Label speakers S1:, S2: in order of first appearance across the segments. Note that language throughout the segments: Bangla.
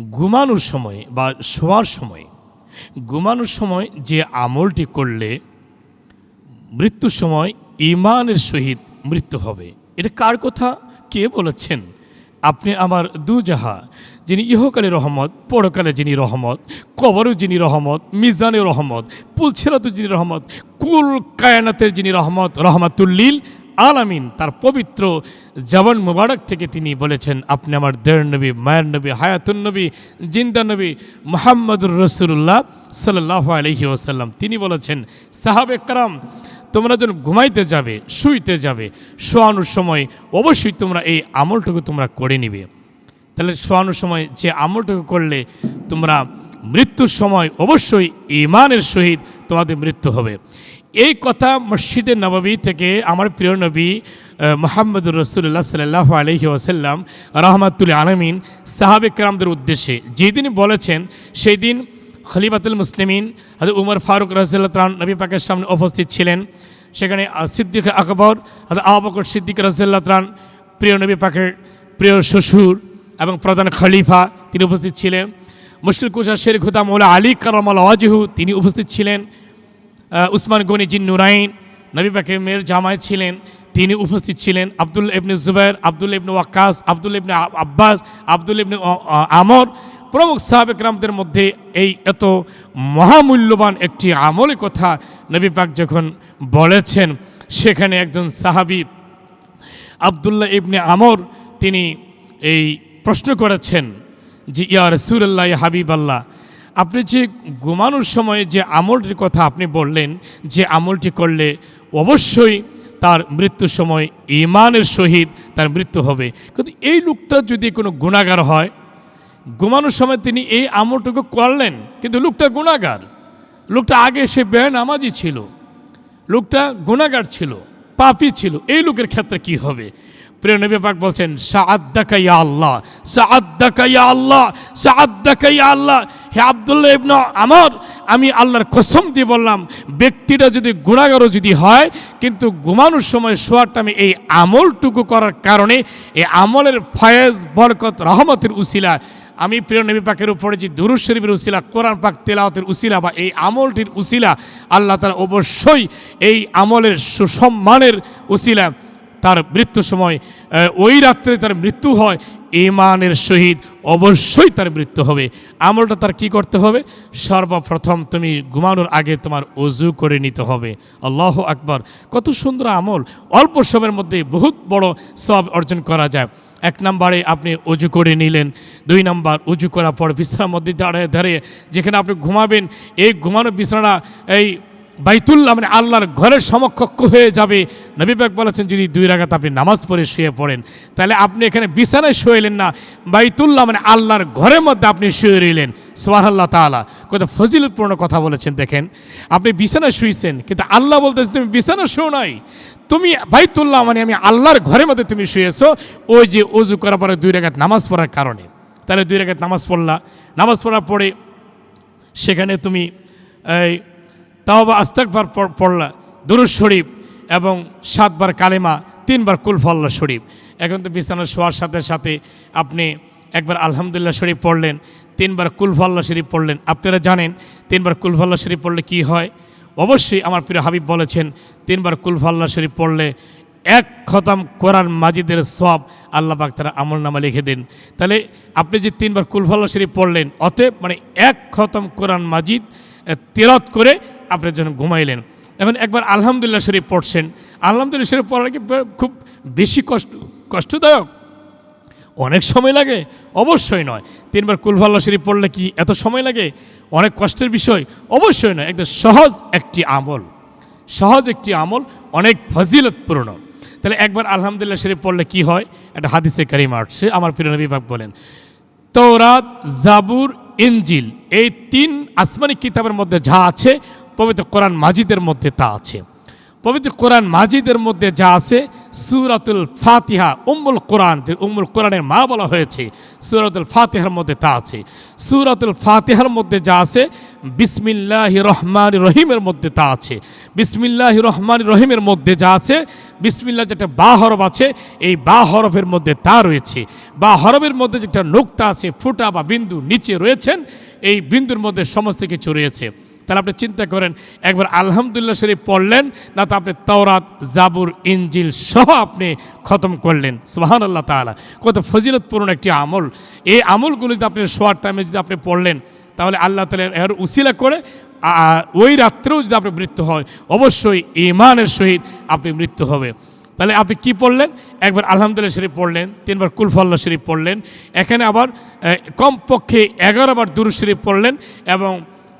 S1: ঘুমানোর সময় বা শোয়ার সময়, ঘুমানোর সময় যে আমলটি করলে মৃত্যুর সময় ইমানের সহিত মৃত্যু হবে। এটা কার কথা? কে বলেছেন? আপনি আমার দুজাহা যিনি ইহকালে রহমত, পরকালে যিনি রহমত কবরও যিনি রহমত, মিজানে রহমত পুলছেরাতু যিনি রহমত, কুল কায়নাতের যিনি রহমত রহমাতুল্লিল আলামিন, তার পবিত্র জবান মুবারক থেকে তিনি বলেছেন, আপনি আমার দেড় নবী, মায়ের নবী, হায়াতুন নবী, জিন্দা নবী মোহাম্মদুর রসুল্লাহ সাল্লাহ আলহি ওসাল্লাম তিনি বলেছেন, সাহাবে কারাম তোমরা যখন ঘুমাইতে যাবে, শুইতে যাবে, শোয়ানোর সময় অবশ্যই তোমরা এই আমলটুকু তোমরা করে নিবে। তাহলে শোয়ানোর সময় যে আমলটুকু করলে তোমরা মৃত্যুর সময় অবশ্যই ইমানের সহিত তোমাদের মৃত্যু হবে। এই কথা মসজিদের নবাবী থেকে আমার প্রিয় নবী মোহাম্মদুর রসুল্লাহ সাল্লাহ আলহি ওসাল্লাম রহমাতুল আলমিন, সাহাবে কালামদের উদ্দেশ্যে। যেদিন বলেছেন সেই দিন খলিফাতুল মুসলিমিন হাজর উমর ফারুক রাজিল্লাহ ত্রাণ নবী পাকের সামনে উপস্থিত ছিলেন। সেখানে সিদ্দিক আকবর হাজর আবকর সিদ্দিক রাজিল্লাহ ত্রাণ প্রিয় নবী পাকের প্রিয় শ্বশুর এবং প্রধান খলিফা তিনি উপস্থিত ছিলেন। মুশকিল কুশা শের খুদা মৌলা আলী কারামাল ওয়াজিহু তিনি উপস্থিত ছিলেন। উসমান গনি জিন নুরাইন, নবী পাকের মেয়ের জামায় ছিলেন, তিনি উপস্থিত ছিলেন আব্দুল ইবনে জুবাইর, আব্দুল ইবনে ওয়াক্কাস, আব্দুল ইবনে আব্বাস, আব্দুল ইবনে আমর। প্রমুখ সাহাবেক রামদের মধ্যে এই এত মহামূল্যবান একটি আমলের কথা নবী পাক যখন বলেছেন, সেখানে একজন সাহাবী আবদুল্লাহ ইবনে আমর, তিনি এই প্রশ্ন করেছেন যে, ইয়া রসুল্লাহ হাবিব আল্লাহ আপনি যে ঘুমানোর সময় যে আমলটির কথা আপনি বললেন, যে আমলটি করলে অবশ্যই তার মৃত্যুর সময় ইমানের সহিত তার মৃত্যু হবে। কিন্তু এই লোকটা যদি কোনো গুণাগার হয়, ঘুমানোর সময় তিনি এই আমলটুকু করলেন, কিন্তু লোকটা গুণাগার। লোকটা আগে সে বেনামাজি ছিল। লোকটা গুণাগার ছিল, পাপি ছিল। এই লোকের ক্ষেত্রে কি হবে? প্রিয় নবী পাক বলছেন সাআদ্দাকা ইয়া আল্লাহ সাআদ্দাকা ইয়া আল্লাহ সাআদ্দাকা আল্লাহ। হে আব্দুল্লাহ ইবন আমার, আমি আল্লাহর কসম দিয়ে বললাম, ব্যক্তিটা যদি গুণাগারও যদি হয়, কিন্তু ঘুমানোর সময় শোয়ার টাইমে এই আমলটুকু করার কারণে এই আমলের ফয়েজ, বরকত, রহমতের উসিলা, আমি প্রিয় নবী পাকের উপরে যে দুরুজ শরীফের উসিলা, কোরআন পাক তেলাওয়াতের উসিলা বা এই আমলটির উসিলা, আল্লাহ তারা অবশ্যই এই আমলের সুসম্মানের উসিলা তার মৃত্যুর সময় ওই রাত্রে তার মৃত্যু হয় ইমানের সহিত অবশ্যই তার মৃত্যু হবে। আমলটা তার কি করতে হবে? সর্বপ্রথম তুমি ঘুমানোর আগে তোমার অজু করে নিতে হবে। আল্লাহ আকবর। কত সুন্দর আমল। অল্প সময়ের মধ্যে বহুত বড় সব অর্জন করা যায়। এক নম্বরে আপনি উজু করে নিলেন। দুই নম্বর উজু করার পর বিছানার মধ্যে দাঁড়িয়ে দাঁড়িয়ে যেখানে আপনি ঘুমাবেন, এই ঘুমানো বিছানা এই বাইতুল্লাহ মানে আল্লাহর ঘরের সমকক্ষ হয়ে যাবে। নবী পাক বলেছেন, যদি দুই রাগাত আপনি নামাজ পড়ে শুয়ে পড়েন, তাহলে আপনি এখানে বিছানায় শুয়েলেন না। বাইতুল্লাহ মানে আল্লাহর ঘরের মধ্যে আপনি শুয়ে রইলেন। সোহান আল্লাহ তালা কত ফজিলতপূর্ণ কথা বলেছেন, দেখেন। আপনি বিছানায় শুয়েছেন কিন্তু আল্লাহ বলতেছেন তুমি বিছানা শো নাই। তুমি বাইতুল্লাহ মানে আমি আল্লাহর ঘরের মধ্যে তুমি শুয়েছো। ওই যে অজু করার পরে দুই রেখাত নামাজ পড়ার কারণে। তাহলে দুই রেখাত নামাজ পড়লা। নামাজ পড়ার পরে সেখানে তুমি এই তাও বা আস্তাকবার পড়- পড়লা দুরুজ শরীফ এবং সাতবার কালেমা, তিনবার কুলফল্লা শরীফ। এখন তো বিছানা শোয়ার সাথে সাথে আপনি একবার আলহামদুলিল্লাহ শরীফ পড়লেন, তিনবার কুলফল্লা শরীফ পড়লেন। আপনারা জানেন, তিনবার কুলফল্লা শরীফ পড়লে কি হয়? অবশ্যই আমার প্রিয় হাবিব বলেছেন, তিনবার কুলফল্লা শরীফ পড়লে এক খতম কোরআন মাজিদের সব আল্লাহ পাক তারা আমল নামা লিখে দেন। তাহলে আপনি যে তিনবার কুলফল্লা শরীফ পড়লেন, অতএব মানে এক খতম কোরআন মাজিদ তেরত করে আপনি যেন ঘুমাইলেন। এখন একবার আলহামদুলিল্লাহ শরীফ পড়ছেন। আলহামদুলিল্লাহ শরীফ পড়ার কি খুব বেশি কষ্ট কষ্টদায়ক। অনেক সময় লাগে? অবশ্যই নয়। তিনবার কুলভাল্লা শরীফ পড়লে কি এত সময় লাগে? অনেক কষ্টের বিষয়? অবশ্যই নয়। একদম সহজ একটি আমল। সহজ একটি আমল, অনেক ফজিলতপূর্ণ। তাহলে একবার আলহামদুলিল্লাহ শরীফ পড়লে কি হয়? একটা হাদিসে কারিম আসছে। আমার প্রিয় বিভাগ বলেন তৌরাত জাবুর ইঞ্জিল এই তিন আসমানি কিতাবের মধ্যে যা আছে পবিত্র কোরআন মাজিদের মধ্যে তা আছে। পবিত্র কোরআন মাজিদের মধ্যে যা আছে, সুরাতুল ফাতিহা, উম্মুল কোরআন, যে উম্মুল কোরআনের মা বলা হয়েছে, সুরাতুল ফাতিহার মধ্যে তা আছে। সুরাতুল ফাতিহার মধ্যে যা আছে, বিসমিল্লাহ রহমান রহিমের মধ্যে তা আছে। বিসমিল্লাহ রহমান রহিমের মধ্যে যা আছে, বিসমিল্লাহ যেটা বা হরফ আছে, এই বা হরফের মধ্যে তা রয়েছে। বা হরফের মধ্যে যেটা নোক্তা আছে, ফুটা বা বিন্দু নিচে রয়েছেন, এই বিন্দুর মধ্যে সমস্ত কিছু রয়েছে। তাহলে আপনি চিন্তা করেন, একবার আলহামদুলিল্লাহ শরীফ পড়লেন, না তো আপনি তওরাত, জাবুর ইঞ্জিল সহ আপনি খতম করলেন। সুহান আল্লাহ তালা কত ফজিলতপূর্ণ একটি আমল। এই আমলগুলি যদি আপনি শোয়ার টাইমে যদি আপনি পড়লেন, তাহলে আল্লাহ তালা এর উসিলা করে ওই রাত্রেও যদি আপনি মৃত্যু হয়, অবশ্যই ইমানের সহিত আপনি মৃত্যু হবে। তাহলে আপনি কি পড়লেন? একবার আলহামদুলিল্লাহ শরীফ পড়লেন, তিনবার কুলফল্লা শরীফ পড়লেন, এখানে আবার কমপক্ষে এগারোবার দুরু শরীফ পড়লেন এবং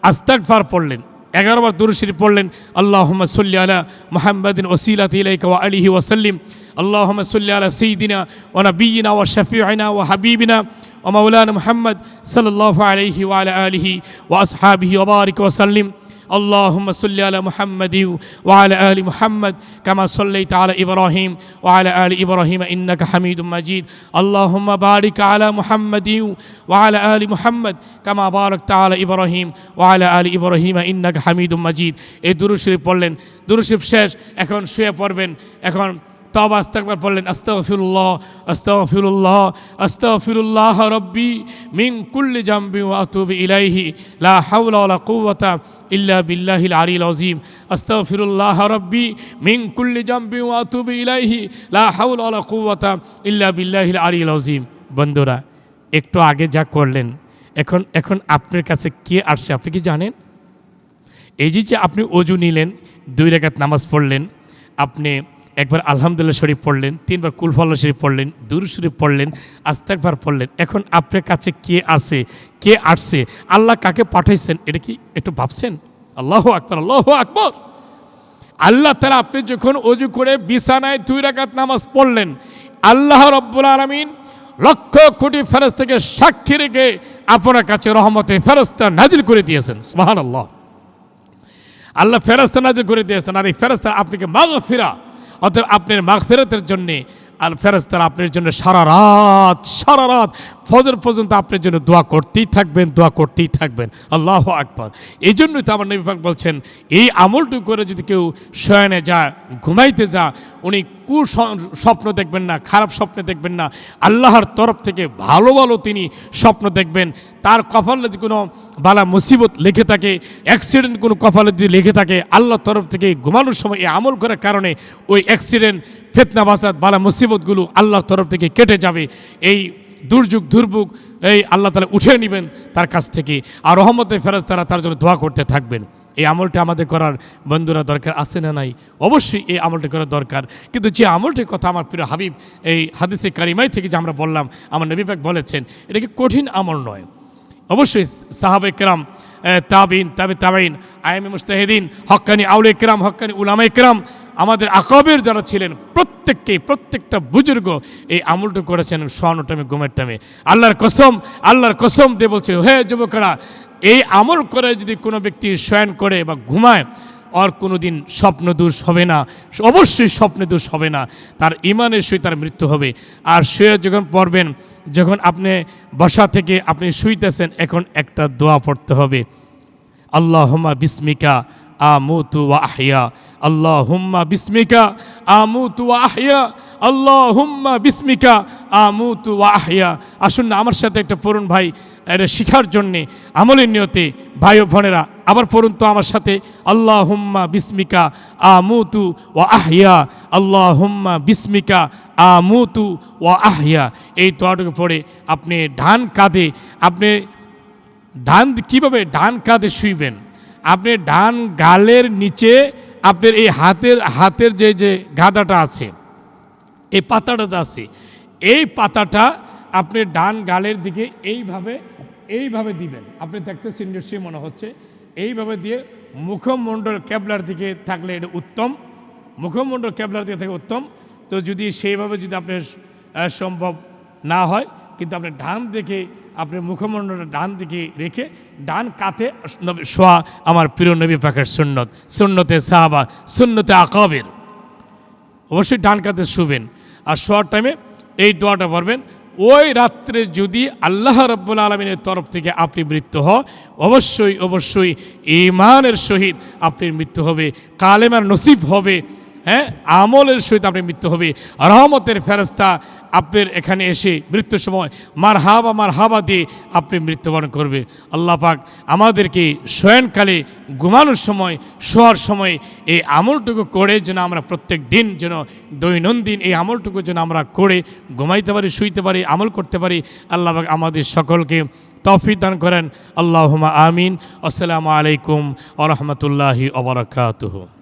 S1: আস্তাকফার পড়লেন এগারোবার দুরু শরীফ পড়লেন আল্লাহ সল্লি আলা মোহাম্মদিন ওসিলাত ইলাইকা ওয়া আলিহি ওয়াসাল্লিম আল্লাহ সল্লি আলা সঈদিনা ও নবীনা ও শফিআনা ও হাবিবিনা ও মৌলানা মোহাম্মদ সাল্লাহ আলহি ওয়ালা আলিহি ও আসহাবিহি ওবারিক ওসাল্লিম اللهم صل على محمد وعلى ال محمد كما صليت على ابراهيم وعلى ال ابراهيم انك حميد مجيد اللهم بارك على محمد وعلى ال محمد كما باركت على ابراهيم وعلى ال ابراهيم انك حميد مجيد এই দুরূদ শরীফ পড়লেন দুরূদ শরীফ শেষ এখন শুয়ে পড়বেন এখন তবা আস্তাকবার পড়লেন, আস্তাগফিরুল্লাহ আস্তাগফিরুল্লাহ আস্তাগফিরুল্লাহ রব্বি মিন কুল্লি জামবি আতুবু ইলাইহি, লা হাওলা ওয়ালা কুওয়াতা ইল্লা বিল্লাহিল আলিল আযীম। আস্তাগফিরুল্লাহ রব্বি মিন কুল্লি জামবি ওয়া ইলাইহি, লা হাওলা ওয়ালা কুওয়াতা ইল্লা বিল্লাহিল আলিল আযীম। বন্ধুরা, একটু আগে যা করলেন, এখন এখন আপনার কাছে কে আসছে আপনি কি জানেন? এই যে আপনি অজু নিলেন, দুই রেখাত নামাজ পড়লেন, আপনি একবার আলহামদুলিল্লাহ শরীফ পড়লেন, তিনবার কুলফল্লা শরীফ পড়লেন দুরু শরীফ পড়লেন আস্তাকবার পড়লেন। এখন আপনার কাছে কে আসে কে আসছে, আল্লাহ কাকে পাঠাইছেন, এটা কি একটু ভাবছেন? আল্লাহ আকবর আল্লাহ আকবর। আল্লাহ তালা আপনি যখন অজু করে বিছানায় দুই রাকাত নামাজ পড়লেন, আল্লাহ রব্বুল আলমিন লক্ষ কোটি ফেরজ থেকে সাক্ষী রেখে আপনার কাছে রহমতে ফেরস্তা নাজিল করে দিয়েছেন। সুবহান আল্লাহ আল্লাহ ফেরস্তা নাজির করে দিয়েছেন, আর এই ফেরস্তা আপনাকে মাঘ ফেরা অতএব আপনার মাঘ ফেরতের জন্যে আর ফেরস্তারা আপনার জন্য সারা রাত সারা রাত ফজর পর্যন্ত আপনার জন্য দোয়া করতেই থাকবেন, দোয়া করতেই থাকবেন। আল্লাহ আকবর। এই জন্যই তো আমার নবী পাক বলছেন, এই আমলটুকু করে যদি কেউ শয়নে যা ঘুমাইতে যা উনি কু স্বপ্ন দেখবেন না, খারাপ স্বপ্ন দেখবেন না, আল্লাহর তরফ থেকে ভালো ভালো তিনি স্বপ্ন দেখবেন। তার কপালে যদি কোনো বালা মুসিবত লিখে থাকে অ্যাক্সিডেন্ট কোনো কপালে যদি লিখে থাকে, আল্লাহর তরফ থেকে ঘুমানোর সময় এই আমল করার কারণে ওই অ্যাক্সিডেন্ট ফেতনা বাসাদ বালা, মুসিবতগুলো আল্লাহর তরফ থেকে কেটে যাবে। এই দুর্যোগ, দুর্ভোগ, এই আল্লাহ তালা উঠে নেবেন তার কাছ থেকে। আর রহমতে ফেরাজ তারা তার জন্য দোয়া করতে থাকবেন। এই আমলটা আমাদের করার বন্ধুরা দরকার আছে না নাই? অবশ্যই এই আমলটা করা দরকার। কিন্তু যে আমলটির কথা আমার প্রিয় হাবিব, এই হাদিসে কারিমাই থেকে যে আমরা বললাম, আমার নবীবাক বলেছেন, এটা কি কঠিন আমল নয়? অবশ্যই সাহাবে কেরাম তাবিন তাবে তাবাইন আইএম মুস্তাহিদিন হক্কানি আউলে কেরাম হক্কানি উলামা কেরাম আমাদের আকবের যারা ছিলেন প্রত্যেককে প্রত্যেকটা বুজুর্গ এই আমলটা করেছেন স্বর্ণ টাইমে, ঘুমের টাইমে। আল্লাহর কসম আল্লাহর কসম দিয়ে বলছে, হে যুবকরা, এই আমল করে যদি কোনো ব্যক্তি শয়ন করে বা ঘুমায়, আর কোনো দিন স্বপ্ন দোষ হবে না, অবশ্যই স্বপ্নে দোষ হবে না। তার ইমানের সহিত তার মৃত্যু হবে। আর শুয়ে যখন পড়বেন, যখন আপনি বসা থেকে আপনি শুইতেছেন, এখন একটা দোয়া পড়তে হবে। আল্লাহ হুম্মা বিস্মিকা, আমুতু ওয়া আহিয়া আল্লাহ হুম্মা বিস্মিকা আমুতু ওয়া আহিয়া আল্লাহ হুম্মা বিস্মিকা আমুতু ওয়া আহিয়া আসুন না, আমার সাথে একটা পড়ুন ভাই, এটা শিখার জন্যে, আমলের নিয়তে, ভাই ও বোনেরা, আবার পড়ুন তো আমার সাথে আল্লাহ হুম্মা বিস্মিকা আমুতু ওয়া আহিয়া আল্লাহ হুম্মা বিস্মিকা আমুতু ওয়া আহিয়া এই তোয়াটুকু পড়ে, আপনি ডান কাঁধে, আপনি ডান, কীভাবে ডান কাঁধে শুইবেন? আপনি ডান গালের নিচে আপনার এই হাতের হাতের যে যে গাদাটা আছে, এই পাতাটা আছে, এই পাতাটা আপনি ডান গালের দিকে এইভাবে এইভাবে দিবেন। আপনি দেখতেছেন নিশ্চয়ই মনে হচ্ছে, এইভাবে দিয়ে মুখমণ্ডল ক্যাবলার দিকে থাকলে এটা উত্তম, মুখমণ্ডল ক্যাবলার দিকে থাকে উত্তম। তো যদি সেইভাবে যদি আপনার সম্ভব না হয় কিন্তু আপনি ডান দিকে, আপনি মুখমণ্ডলটা ডান দিকে রেখে ডান কাতে শোয়া আমার প্রিয় নবী পাখের সুন্নত, সুন্নতে সাহাবা, সুন্নতে আকাবের। অবশ্যই ডান কাতে শুবেন। আর শোয়ার টাইমে এই দোয়াটা পড়বেন, ওই রাত্রে যদি আল্লাহ রব্বুল আলমিনের তরফ থেকে আপনি মৃত্যু হন, অবশ্যই অবশ্যই ইমানের সহিত আপনি মৃত্যু হবে, কালেমার নসিব হবে। হ্যাঁ? আমলের সহিত আপনি মৃত্যু হবে। রহমতের ফেরস্তা আপনার এখানে এসে মৃত্যুর সময় মার হাবা মার হাবা দিয়ে আপনি মৃত্যুবরণ করবে। আল্লাহ পাক আমাদেরকে শয়নকালে ঘুমানোর সময়, শোয়ার সময় এই আমলটুকু করে যেন আমরা প্রত্যেক দিন যেন দৈনন্দিন এই আমলটুকু যেন আমরা করে ঘুমাইতে পারি, শুইতে পারি, আমল করতে পারি। আল্লাহ পাক আমাদের সকলকে তৌফিক দান করেন। আল্লাহমা আমিন। আসসালামু আলাইকুম আ রহমতুল্লাহি অবরাকাতুহু